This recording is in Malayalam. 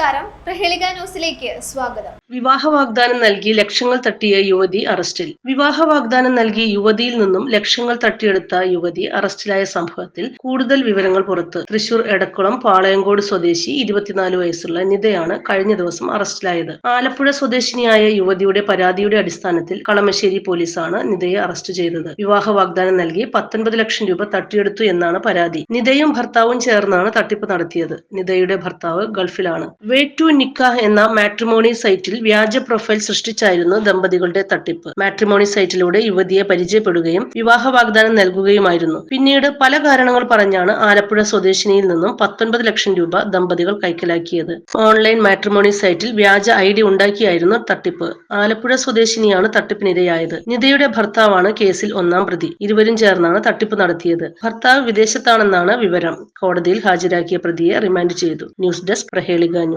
നമസ്കാരം. പ്രഹേളിക ന്യൂസിലേക്ക് സ്വാഗതം. വിവാഹ വാഗ്ദാനം നൽകി ലക്ഷങ്ങൾ തട്ടിയ യുവതി അറസ്റ്റിൽ. വിവാഹ വാഗ്ദാനം നൽകി യുവതിയിൽ നിന്നും ലക്ഷങ്ങൾ തട്ടിയെടുത്ത യുവതി അറസ്റ്റിലായ സംഭവത്തിൽ കൂടുതൽ വിവരങ്ങൾ പുറത്ത്. തൃശൂർ എടക്കുളം പാളയങ്കോട് സ്വദേശി ഇരുപത്തിനാല് വയസ്സുള്ള നിതയാണ് കഴിഞ്ഞ ദിവസം അറസ്റ്റിലായത്. ആലപ്പുഴ സ്വദേശിനിയായ യുവതിയുടെ പരാതിയുടെ അടിസ്ഥാനത്തിൽ കളമശ്ശേരി പോലീസാണ് നിതയെ അറസ്റ്റ് ചെയ്തത്. വിവാഹ വാഗ്ദാനം നൽകി പത്തൊൻപത് ലക്ഷം രൂപ തട്ടിയെടുത്തു എന്നാണ് പരാതി. നിതയും ഭർത്താവും ചേർന്നാണ് തട്ടിപ്പ് നടത്തിയത്. നിതയുടെ ഭർത്താവ് ഗൾഫിലാണ്. വേ ടു നിക്കാഹ് എന്ന മാട്രിമോണി സൈറ്റിൽ വ്യാജ പ്രൊഫൈൽ സൃഷ്ടിച്ചായിരുന്നു ദമ്പതികളുടെ തട്ടിപ്പ്. മാട്രിമോണി സൈറ്റിലൂടെ യുവതിയെ പരിചയപ്പെടുകയും വിവാഹ വാഗ്ദാനം നൽകുകയുമായിരുന്നു. പിന്നീട് പല കാരണങ്ങൾ പറഞ്ഞാണ് ആലപ്പുഴ സ്വദേശിനിയിൽ നിന്നും പത്തൊൻപത് ലക്ഷം രൂപ ദമ്പതികൾ കൈക്കലാക്കിയത്. ഓൺലൈൻ മാട്രിമോണി സൈറ്റിൽ വ്യാജ ഐ ഡി ഉണ്ടാക്കിയായിരുന്നു തട്ടിപ്പ്. ആലപ്പുഴ സ്വദേശിനിയാണ് തട്ടിപ്പിനിരയായത്. നിതയുടെ ഭർത്താവാണ് കേസിൽ ഒന്നാം പ്രതി. ഇരുവരും ചേർന്നാണ് തട്ടിപ്പ് നടത്തിയത്. ഭർത്താവ് വിദേശത്താണെന്നാണ് വിവരം. കോടതിയിൽ ഹാജരാക്കിയ പ്രതിയെ റിമാൻഡ് ചെയ്തു. News desk Prahelika news.